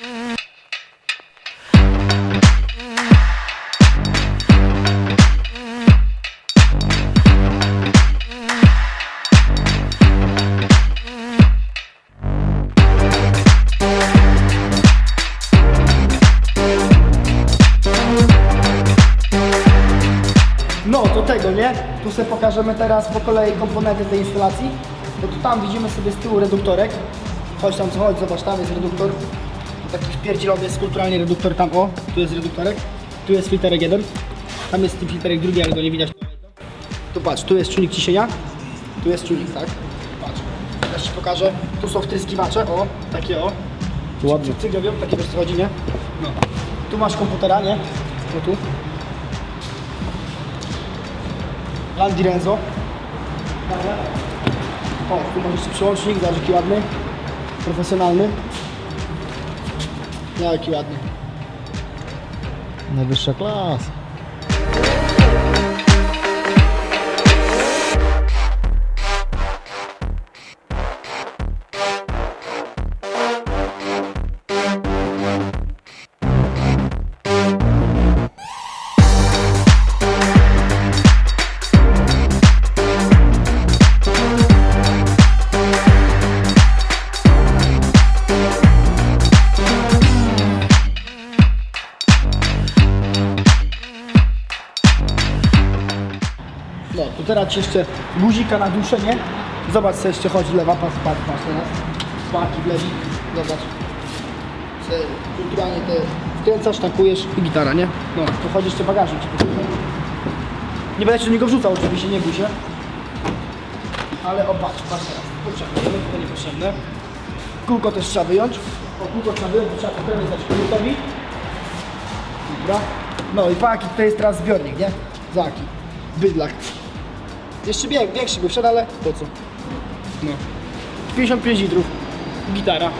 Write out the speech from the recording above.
No, do tego, nie? Tu pokażemy teraz po kolei komponenty tej instalacji. Bo tu tam widzimy sobie z tyłu reduktorek. Chodź tam, chodź, zobacz, tam jest reduktor. Taki wpierdzielony jest kulturalnie reduktor tam, o, tu jest reduktorek. Tu jest filterek jeden. Tam jest filterek drugi, ale go nie widać. Tu patrz, tu jest czujnik ciśnienia. Tu jest czujnik, tak? Patrz. Teraz Ci pokażę. Tu są wtryskiwacze, o, takie o. Ładnie. Cyk robią, takie wiesz co chodzi, nie? No. Tu masz komputera, nie? No tu. Landi Renzo. O, tu masz jeszcze przełącznik, jaki ładny. Profesjonalny. No, jaki ładny. Najwyższa klasa. No, tu teraz ci jeszcze guzika na duszę, nie? Zobacz co jeszcze chodzi lewa, patrz, patrz, patrz teraz. Sparki lewi, zobacz. Se Kulturalnie te wkręcasz, tankujesz i gitara, nie? No, tu chodzi jeszcze bagażnik. Nie będę ci do niego wrzucał oczywiście, nie bój się. Ale o, patrz, patrz teraz. Potrzebne, to niepotrzebne. Kółko też trzeba wyjąć. O, kółko trzeba wyjąć, bo trzeba pokręcać zdać kółkowi. Dobra. No i pa, jaki tutaj jest teraz zbiornik, nie? Zaki. Bydlak. Jeszcze bieg, większy by wszedł, ale po co? No. 55 litrów. Gitara.